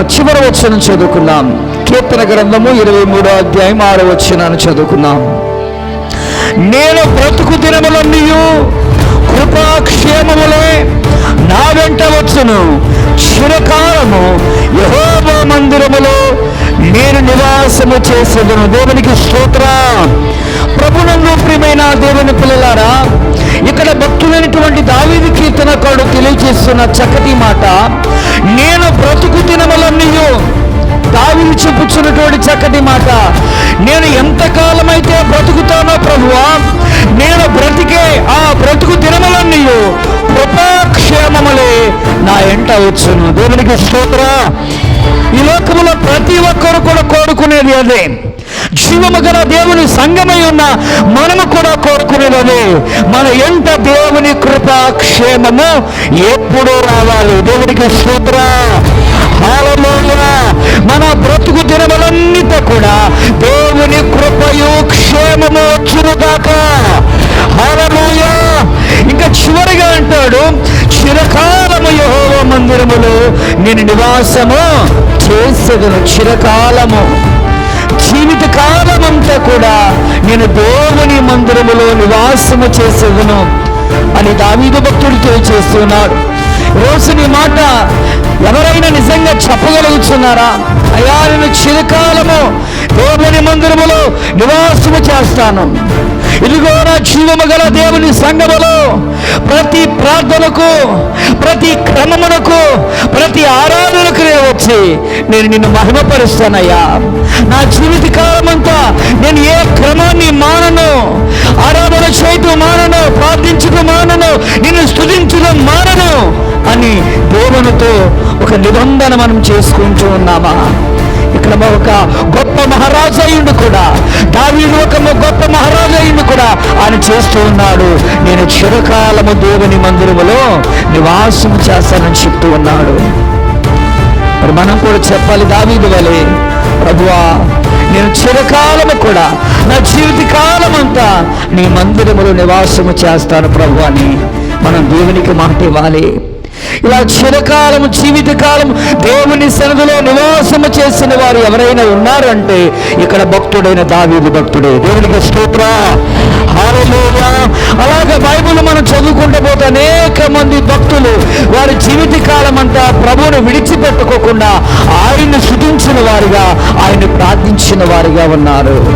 చివరి వచ్చిన చదువుకున్నాం కీర్తన గ్రంథము ఇరవై మూడో అధ్యాయం ఆరో వచ్చినాన్ని చదువుకున్నాం నేను బ్రతుకు దినములన్నీ కృపాక్షేమములే. నా వెంట వచ్చును. చిరకాలము యహోబా మందిరములో నేను నివాసము చేసేదను. దేవునికి స్తోత్ర. ప్రభునందు ప్రియమైన దేవుని పిల్లలారా ఇక్కడ భక్తులైనటువంటి దావీది కీర్తనకాడు తెలియజేస్తున్న చక్కటి మాట. నేను బ్రతుకు దినములన్నీయు దావిని చెప్పుచున్నటువంటి చక్కటి మాట. నేను ఎంతకాలమైతే బ్రతుకుతానో ప్రభువా నేను బ్రతికే ఆ బ్రతుకు దినములన్నీయు కృపాక్షేమములే నా ఎంట వచ్చును. దేవునికి స్తోత్ర. ఈ లోకములో ప్రతి ఒక్కరు కూడా కోరుకునేది అదే. జీవము గల దేవుని సంగమై ఉన్న మనము కూడా కోరుకునేది మన ఎంట దేవుని కృపాక్షేమము ఎప్పుడు రావాలి. దేవునికి స్తోత్ర. చివరిగా చిరకాలము యహోవ మందిరములో నేను నివాసము చేసేదను. చిరకాలము. జీవిత కాలమంతా కూడా నేను దేవుని మందిరములో నివాసము చేసేదను అని దావీదు భక్తుడు తెలియజేస్తున్నాడు రోజు నీ మాట ఎవరైనా నిజంగా చెప్పగలుగుతున్నారా? అయ్యా నేను చిరకాలము దేవుని మందిరములో నివాసము చేస్తాను. ఇదిగో నా జీవము గల దేవుని సంగములో ప్రతి ప్రార్థనకు ప్రతి క్రమమునకు ప్రతి ఆరాధనకు నేను వచ్చి నేను నిన్ను మహిమపరుస్తానయ్యా. నా జీవిత కాలమంతా నేను ఏ క్రమాన్ని మానను ఆరాధన చేయటం మానను ప్రార్థించడం మానను నిన్ను స్థుతించడం మానను అని దేవునితో ఒక నిబంధన మనం చేసుకుంటూ ఉన్నామా? ఇక్కడ ఒక గొప్ప మహారాజు అయ్యుండు కూడా. దావీదు ఒక గొప్ప మహారాజు అయ్యుండు కూడా. ఆయన చేస్తూ ఉన్నాడు. నేను చిరకాలము దేవుని మందిరములో నివాసం చేస్తానని చెప్తూ ఉన్నాడు. మరి మనం కూడా చెప్పాలి దావీదు వలె ప్రభువా నేను చిరకాలము కూడా నా జీవిత కాలం అంతా నీ మందిరములో నివాసము చేస్తాను ప్రభు అని మనం దేవునికి మాట ఇవ్వాలి. ఇలా చిరకాలం జీవితకాలం దేవుని సన్నిధిలో నివాసము చేసిన వారు ఎవరైనా ఉన్నారంటే ఇక్కడ భక్తుడైన దావీది భక్తుడే. దేవునికి స్తోత్ర. అలాగే బైబుల్ మనం చదువుకుంటూ పోతే అనేక మంది భక్తులు వారి జీవిత కాలం అంతా ప్రభువును విడిచిపెట్టుకోకుండా ఆయన్ని శుతించిన వారిగా ఆయన్ని ప్రార్థించిన వారిగా ఉన్నారు.